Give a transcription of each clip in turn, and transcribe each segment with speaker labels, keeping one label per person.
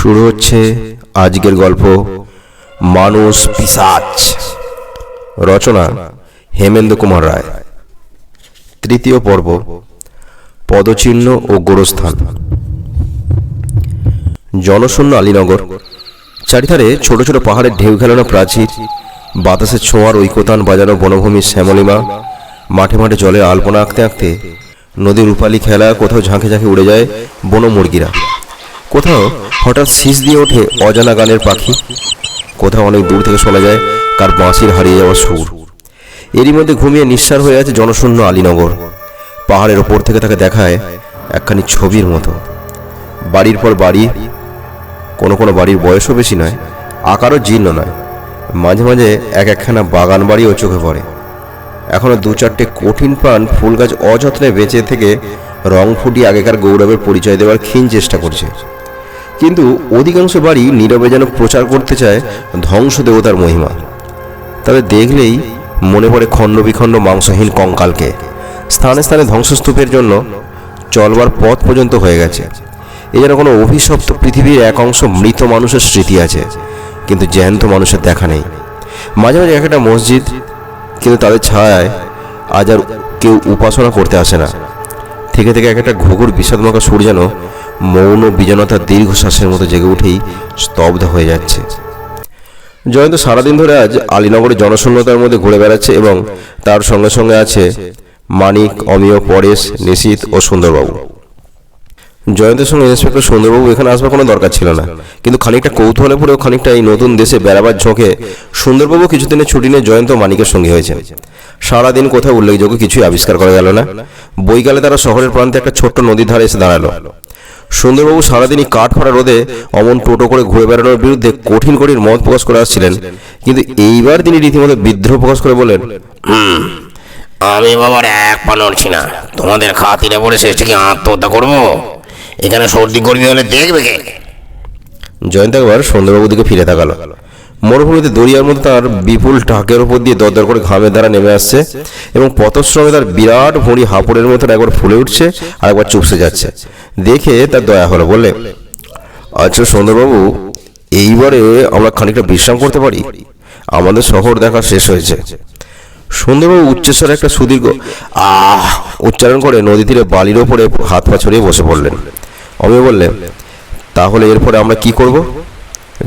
Speaker 1: শুরু হচ্ছে আজকের গল্প, মানুষ পিসাচ। রচনা, হেমেন্দ্র কুমার রায়। তৃতীয় পর্ব, পদচিহ্ন ও গোরস্থান। জনশূন্য আলীনগর, চারিধারে ছোট ছোট পাহাড়ের ঢেউ খেলানো প্রাচীর, বাতাসে ছোঁয়ার ঐকতান বাজানো বনভূমির শ্যামলিমা, মাঠে মাঠে জলে আলপনা আঁকতে আঁকতে নদীর রূপালি খেলা কোথাও ঝাঁকে ঝাঁকে উড়ে যায় বন মুরগিরা কোথাও হঠাৎ শীষ দিয়ে ওঠে অজানা গানের পাখি। কোথাও অনেক দূর থেকে শোনা যায় কার বাঁশির হারিয়ে যাওয়ার সুর। এরই মধ্যে ঘুমিয়ে নিঃসার হয়ে আছে জনশূন্য আলীনগর। পাহাড়ের ওপর থেকে তাকে দেখায় একখানি ছবির মতো। বাড়ির পর বাড়ি, কোনো কোনো বাড়ির বয়সও বেশি নয়, আকারও জীর্ণ নয়। মাঝে মাঝে এক একখানা বাগান বাড়িও চোখে পড়ে। এখনও দু চারটে কঠিন প্রাণ ফুল গাছ অযত্নে বেঁচে থেকে রং ফুটিয়ে আগেকার গৌরবের পরিচয় দেওয়ার ক্ষীণ চেষ্টা করছে। কিন্তু অধিকাংশ বাড়ি নীরবে যেন প্রচার করতে চায় ধ্বংস দেবতার মহিমা। তবে দেখলেই মনে পড়ে খণ্ড বিখণ্ড মাংসহীন কঙ্কালকে। স্থানে স্থানে ধ্বংসস্তূপের জন্য চলবার পথ পর্যন্ত হয়ে গেছে। এ যেন কোনো অভিশপ্ত পৃথিবীর এক অংশ মৃত মানুষের স্মৃতি আছে, কিন্তু জ্যান্ত মানুষের দেখা নেই। মাঝে মাঝে এক একটা মসজিদ, কিন্তু তাদের ছায়ায় আজ আর কেউ উপাসনা করতে আসে না। থেকে থেকে এক একটা ঘুঘুর বিষাদমাখা সুর যেন মৌন বিজনতার দীর্ঘশ্বাসের মতো জেগে উঠেই স্তব্ধ হয়ে যাচ্ছে। জয়ন্ত সারাদিন ধরে আজ আলীনগরের জনশূন্যতার মধ্যে ঘুরে বেড়াচ্ছে এবং তার সঙ্গে সঙ্গে আছে মানিক, অমিয়, পরেশ নিশীত ও সুন্দরবাবু। জয়ন্তের সঙ্গে ইন্সপেক্টর সুন্দরবাবু এখানে আসবার কোনো দরকার ছিল না। কিন্তু খানিকটা কৌতূহলে পড়েও খানিকটা এই নতুন দেশে বেড়াবার ঝোঁকে সুন্দরবাবু কিছুদিনের ছুটি নিয়ে জয়ন্ত মানিকের সঙ্গে হয়েছে। সারাদিন কোথাও উল্লেখযোগ্য কিছুই আবিষ্কার করা গেল না। বৈকালে তারা শহরের প্রান্তে একটা ছোট্ট নদীর ধারে এসে দাঁড়াল। সুন্দরবাবু সারাদিনই কাঠ ফাড়া রোদে অমন টোটো করে ঘুরে বেড়ানোর বিরুদ্ধে কঠিন কঠিন মত প্রকাশ করে আসছিলেন। কিন্তু এইবার তিনি রীতিমতো বিদ্রোহ প্রকাশ করে বলেন
Speaker 2: আমি বাবার এক পা নড়ছি না তোমাদের খাতিরে পড়ে শেষটিকে আত্মহত্যা করব? এখানে সর্দি গর্মি হলে দেখবে কে?
Speaker 1: জয়ন্ত একবার সুন্দরবাবুর দিকে ফিরে তাকালো। মরুভূমিতে দরিয়ার মধ্যে তার বিপুল টাকের উপর দিয়ে দরদর করে ঘামের দ্বারা নেমে আসছে এবং পথশ্রমে তার বিরাট ভুঁড়ি হাঁপড়ের মতো একবার ফুলে উঠছে আর একবার চুপসে যাচ্ছে। দেখে তার দয়া হলো, বললে আচ্ছা সুন্দরবাবু এইবারে আমরা খানিকটা বিশ্রাম করতে পারি? আমাদের শহর দেখা শেষ হয়েছে। সুন্দরবাবু উচ্চস্বরে একটা সুদীর্ঘ আহ উচ্চারণ করে নদী তীরে বালির ওপরে হাত পা ছড়িয়ে বসে পড়লেন। অমিয় বললে তাহলে এরপরে আমরা কি করব?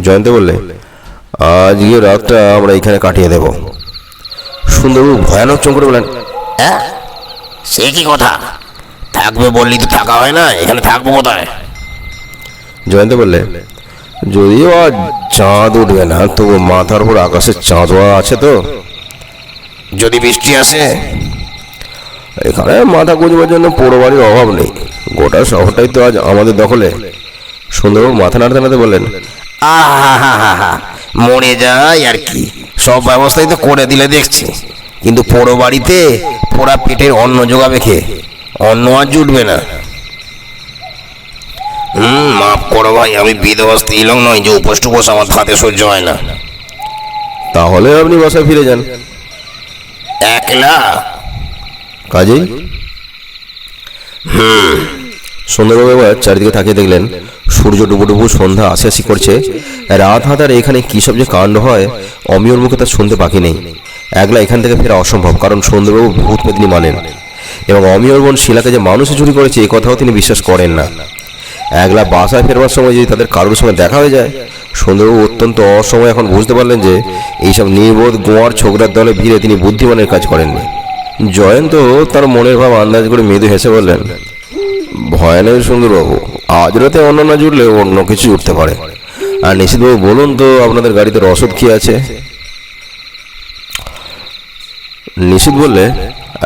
Speaker 1: জয়ন্ত বললে আজকে রাতটা আমরা এখানে কাটিয়ে দেব। সুন্দরবাবু ভয়ানক চমক বললেন
Speaker 2: হ্যাঁ সে কি কথা? থাকবে বললি তো থাকা হয় না এখানে থাকব কোথায়?
Speaker 1: জয়ন্ত বললে যদিও আজ চাঁদ উঠবে না তবু মাথার উপর আকাশের চাঁদোয়া আছে তো।
Speaker 2: যদি বৃষ্টি আসে
Speaker 1: এখানে মাথা গুঁজবার জন্য পোড়ো বাড়ির অভাব নেই। গোটা শহরটাই তো আজ আমাদের দখলে। সুন্দরবাবু মাথা নাড়তে নাড়তে বললেন
Speaker 2: মরে যায় আর কি। সব ব্যবস্থাই তো করে দিলে দেখছি। কিন্তু পোড়ো বাড়িতে পোড়া পেটের অন্ন জোগাবে খে অন্ন আর জুটবে না। হুম মাফ করো ভাই আমি বিধবা স্ত্রীলোক নয় যে উপোস টুপোস আমার হাতে সহ্য হয় না।
Speaker 1: তাহলে আপনি বাসায় ফিরে যান।
Speaker 2: একলা?
Speaker 1: কাজেই? সুন্দরবাবু এবার চারিদিকে তাকিয়ে দেখলেন, সূর্য ডুবু ডুবু সন্ধ্যা আসি করছে। রাত হাতার এখানে কী সব যে কাণ্ড হয়, অমিয়র মুখে তার শুনতে বাকি নেই। একলা এখান থেকে ফেরা অসম্ভব, কারণ সুন্দরবাবু ভূত পেতনি মানেন। এবং অমিয়র বোন শিলাকে যে মানুষে চুরি করেছে এই কথাও তিনি বিশ্বাস করেন না। একলা বাসায় ফেরবার সময় যদি তাদের কারোর সঙ্গে দেখা হয়ে যায়, সুন্দরবাবু অত্যন্ত অসময় এখন বুঝতে পারলেন যে, এইসব নির্বোধ গোয়ার ছোকরার দলে ভিড়ে তিনি বুদ্ধিমানের কাজ করেননি। জয়ন্ত তার মনের ভাব আন্দাজ করে মৃদু হেসে বললেন, ভয় নেই সুন্দরবাবু, আজ রাতে অন্য না জুটলে অন্য কিছু উঠতে পারে। আর নিশ্চিতবাবু বলুন তো, আপনাদের গাড়িতে রসদ কি আছে? নিশ্চিত বললে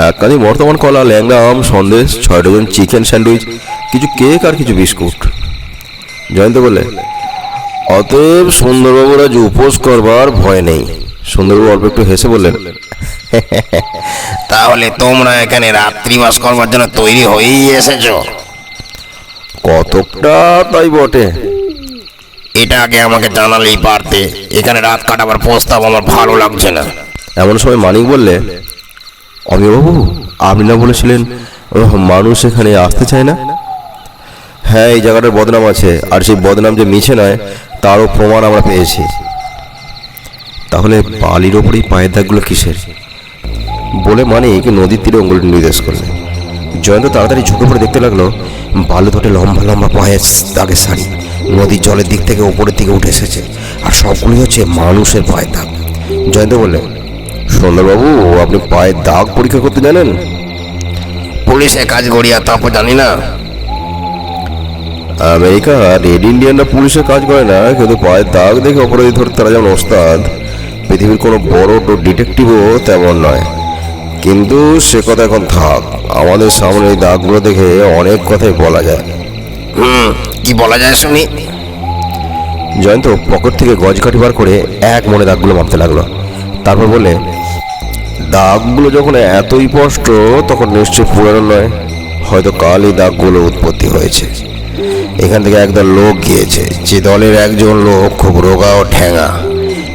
Speaker 1: এক কাঁদি বর্তমান কলা, ল্যাংড়া আম, সন্দেশ ছয় ডজন চিকেন স্যান্ডউইচ, কিছু কেক আর কিছু বিস্কুট। জয়ন্ত বললে, অতএব সুন্দরবাবুর আজ উপোস করবার ভয় নেই। সুন্দরবাবু অল্প একটু হেসে বললেন
Speaker 2: তাহলে তোমরা এখানে রাত্রিবাস করবার জন্য তৈরি হয়েই এসেছ।
Speaker 1: কতকটা তাই বটে।
Speaker 2: এটা আগে আমাকে জানালেই পারতে এখানে রাত কাটাবার প্রস্তাব আমার ভালো লাগছে না।
Speaker 1: এমন সময় মানিক বললে অমিয়বাবু আপনি না বলেছিলেন মানুষ এখানে আসতে চায় না? হ্যাঁ এই জায়গাটার বদনাম আছে আর সেই বদনাম যে মিছে নয় তারও প্রমাণ আমরা পেয়েছি। তাহলে বালির ওপরেই পায়ের দাগগুলো কিসের? বলে মানিক নদীর তীরে অঙ্গুল নির্দেশ করলে। জয়ন্ত তাড়াতাড়ি ঝুঁকে পড়ে দেখতে লাগল বালু ধরে লম্বা লম্বা পায়ের দাগের শাড়ি নদীর জলের দিক থেকে ওপরের দিকে উঠে এসেছে আর সবগুলি হচ্ছে মানুষের পায়ের দাগ। জয়ন্ত বললে সুন্দরবাবু আপনি পায়ের দাগ পরীক্ষা করতে জানেন?
Speaker 2: পুলিশে কাজ করি আর তারপর জানি না।
Speaker 1: আমেরিকা রেড ইন্ডিয়ানরা পুলিশের কাজ করে না কিন্তু পায়ের দাগ দেখে অপরাধী ধরতে তারা যেমন ওস্তাদ পৃথিবীর কোনো বড় ডিটেকটিভও তেমন নয়। কিন্তু সে কথা এখন থাক। আমাদের সামনে এই দাগগুলো দেখে অনেক কথাই বলা যায়।
Speaker 2: হুম কি বলা যায় শুনি?
Speaker 1: জয়ন্ত পকেট থেকে গজ কাঠি বার করে এক মনে দাগগুলো মাপতে লাগল। তারপর বলে দাগগুলো যখন এতই স্পষ্ট তখন নিশ্চয়ই পুরানো নয়। হয়তো কাল এই দাগগুলো উৎপত্তি হয়েছে। এখান থেকে একদল লোক গিয়েছে। যে দলের একজন লোক খুব রোগা ও ঠ্যাঙা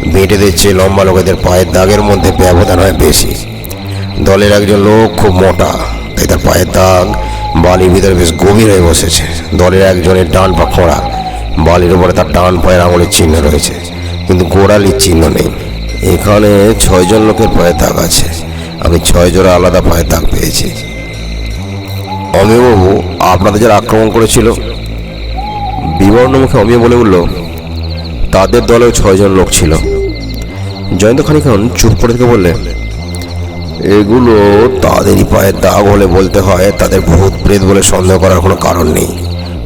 Speaker 1: বেটেদের চেয়ে লম্বা লোকেদের পায়ের দাগের মধ্যে ব্যবধান হয় বেশি। দলের একজন লোক খুব মোটা। তাই তার পায়ের দাগ, বালির ভিতরে বেশ গভীর হয়ে বসেছে। দলের একজনের ডান পা খোঁড়া, বালির উপরে তার ডান পায়ের আঙুলের চিহ্ন রয়েছে। কিন্তু গোড়ালির চিহ্ন নেই। এখানে ছয়জন লোকের পায়ের দাগ আছে। আমি ছয় জোড়া আলাদা পায়ের দাগ পেয়েছি। অমিয়বাবু, আপনাদের যারা আক্রমণ করেছিল বিবর্ণ মুখে অমিয় বলে উঠল, তাদের দলেও ছয়জন লোক ছিল। জয়ন্ত খানিক্ষণ চুপ করে থেকে বললে এগুলো তাদেরই পায়ের দাগ হলে বলতে হয় তাদের ভূত প্রেত বলে সন্দেহ করার কোনো কারণ নেই।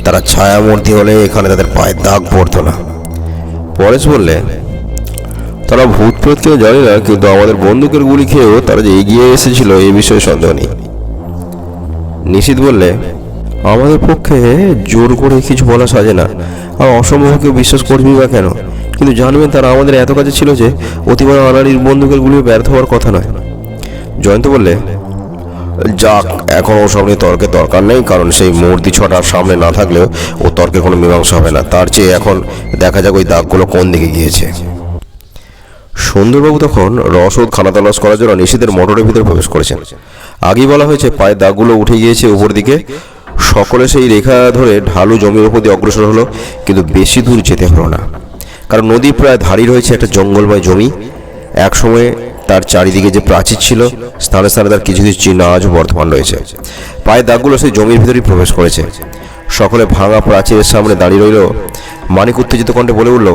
Speaker 1: তারা ছায়ামূর্তি হলে এখানে তাদের পায়ের দাগ পড়তো না। পরেশ বললে, তারা ভূত প্রেত কেউ জানি না, কিন্তু আমাদের বন্দুকের গুলি খেয়েও তারা যে এগিয়ে এসেছিল এই বিষয়ে সন্দেহ নেই। নিশীত বললে, আমাদের পক্ষে জোর করে কিছু বলা সাজে না। আর অসম্ভব কেউ বিশ্বাস করবি বা কেন? কিন্তু জানবেন তারা আমাদের এত কাছে ছিল যে অতিবার আনাড়ির বন্দুকের গুলিও ব্যর্থ হওয়ার কথা নয়। জয়ন্ত বললে, যাক, এখন ওসব নিয়ে তর্কের দরকার নেই, কারণ সেই মূর্তি ছটার সামনে না থাকলেও ও তর্কে কোনো মীমাংসা হবে না। তার চেয়ে এখন দেখা যাক ওই দাগগুলো কোন দিকে গিয়েছে। সুন্দরবাবু তখন রসদ খানা তলাশ করার জন্য নিষেধের মোটরের ভিতরে প্রবেশ করেছেন। আগেই বলা হয়েছে পায়ের দাগগুলো উঠে গিয়েছে উপর দিকে। সকলে সেই রেখা ধরে ঢালু জমির উপর দিয়ে অগ্রসর হলো, কিন্তু বেশি দূর যেতে হলো না। কারণ নদী প্রায় ধারি রয়েছে একটা জঙ্গলময় জমি। একসময় তার চারিদিকে যে প্রাচীর ছিল স্থানে স্থানে তার কিছু কিছু চিহ্ন আজও বর্তমান রয়েছে। পায়ের দাগগুলো সেই জমির ভিতরেই প্রবেশ করেছে। সকলে ভাঙা প্রাচীরের সামনে দাঁড়িয়ে রইল। মানিক উত্তেজিত কণ্ঠে বলে উঠল,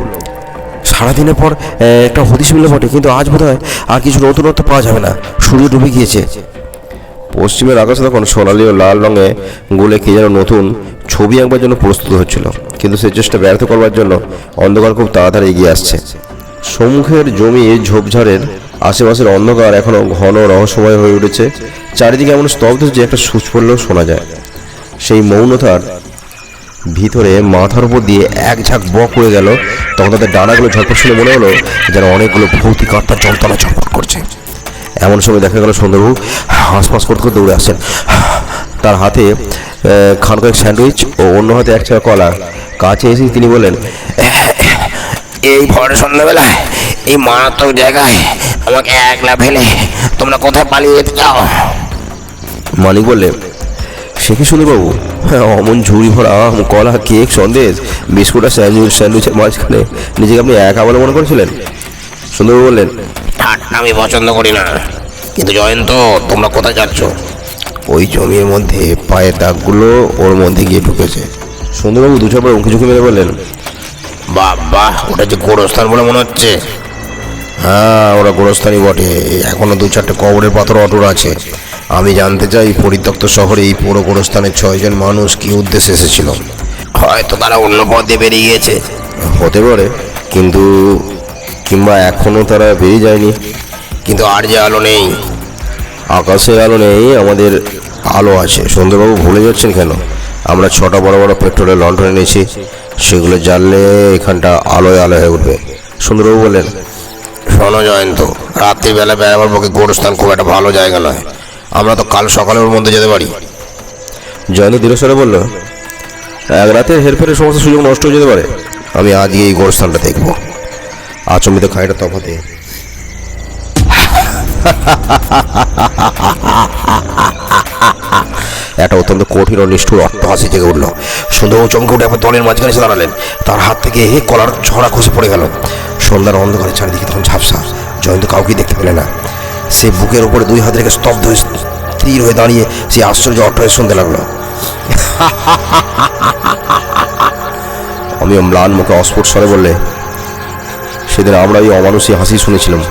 Speaker 1: সারাদিনের পর একটা হদিশ মিলে বটে, কিন্তু আজ বোধ হয় আর কিছু নতুনত্ব পাওয়া যাবে না। সূর্য ডুবে গিয়েছে। পশ্চিমের আকাশে তখন সোনালি ও লাল রঙে গুলে কে যেন নতুন ছবি আঁকবার জন্য প্রস্তুত হচ্ছিল, কিন্তু সে চেষ্টা ব্যর্থ করবার জন্য অন্ধকার খুব তাড়াতাড়ি এগিয়ে আসছে। সম্মুখের জমি ঝোপঝাড়ের আশেপাশের অন্ধকার এখনও ঘন রহস্যময় হয়ে উঠেছে। চারিদিকে এমন স্তব্ধ যে একটা সুচ পড়লেও শোনা যায়। সেই মৌনতার ভিতরে মাথার উপর দিয়ে এক ঝাঁক বক হয়ে গেল। তখন তাদের ডানাগুলো ঝটপট শুনে মনে হলো যেন অনেকগুলো ভৌতিক আত্মার যন্ত্রণা ছটফট করছে। এমন সময় দেখা গেল সুন্দরবাবু হাঁসফাঁস করতে করতে দৌড়ে আসছেন। তার হাতে আহ, খান কয়েক স্যান্ডউইচ ও অন্য হাতে এক কলা। কাছে এসে তিনি বলেন
Speaker 2: এই ভর সন্ধ্যাবেলায় এই মারাত্মক জায়গায় আমাকে একলা ফেলে তোমরা কোথায় পালিয়ে যেতে চাও?
Speaker 1: মালিক বললে সে কি সুন্দরবাবু হ্যাঁ অমন ঝুড়ি ভরা আম, কলা কেক সন্দেশ বিস্কুট আর স্যান্ডউইচ স্যান্ডউইচের মাঝখানে নিজেকে আপনি একা বলে মনে করেছিলেন? সুন্দরবাবু বললেন
Speaker 2: ঠাট্টা আমি পছন্দ করি না। কিন্তু জয়ন্ত তোমরা কোথায় যাচ্ছ?
Speaker 1: ওই জমির মধ্যে পায়ের দাগগুলো ওর মধ্যে গিয়ে ঢুকেছে। সুন্দরবাবু দু চারবার উঁকি ঝুঁকি মেরে বললেন
Speaker 2: বাবা ওটা যে গোরস্থান বলে মনে হচ্ছে।
Speaker 1: হ্যাঁ ওরা গোরস্থানি বটে। এখনও দু চারটে কবরের পাথর অটুর আছে। আমি জানতে চাই পরিত্যক্ত শহরে এই পুরো গোরস্থানের ছয়জন মানুষ কি উদ্দেশ্যে এসেছিল?
Speaker 2: হয়তো তারা অন্য পথে বেরিয়ে গিয়েছে
Speaker 1: হতে পারে কিন্তু কিংবা এখনও তারা বেরিয়ে যায়নি।
Speaker 2: কিন্তু আর যে আলো নেই।
Speaker 1: আকাশের আলো নেই আমাদের আলো আছে। সুন্দরবাবু ভুলে যাচ্ছেন কেন? আমরা ছটা বড় বড় পেট্রোলের লন্ঠন এনেছি সেগুলো জ্বাললে এখানটা আলোয় আলো হয়ে উঠবে। সুন্দরবাবু বললেন
Speaker 2: শোনো জয়ন্ত। রাত্রিবেলা বেড়াবার পক্ষে গোরস্থান খুব একটা ভালো জায়গা নয়। আমরা তো কাল সকালে ওর মধ্যে যেতে পারি।
Speaker 1: জয়ন্ত দৃঢ়স্বরে বলল এক রাতের হেরফেরের সমস্ত সুযোগ নষ্ট হয়ে যেতে পারে। আমি আজকে এই গোরস্থানটা দেখব। আচম্বিত খাইটা তফাতে। একটা অত্যন্ত কঠিন ও নিষ্ঠুর অট্টহাসি জেগে উঠল। সুন্দর চমকে উঠে একবার দলের মাঝখানে এসে দাঁড়ালেন। তার হাত থেকে কলার ছড়া খসে পড়ে গেল। সন্ধ্যার অন্ধকারে চারিদিকে তখন ঝাপসা। জয়ন্ত কাউকেই দেখতে পেলে না। সে বুকের ওপরে দুই হাত রেখে স্তব্ধ হয়ে স্থির হয়ে দাঁড়িয়ে সে আশ্চর্য অট্টহাসি শুনতে লাগল।
Speaker 3: আমি ম্লান মুখে অস্ফুট স্বরে বললে, সেদিন আমরা এই অমানুষী হাসি শুনেছিলাম।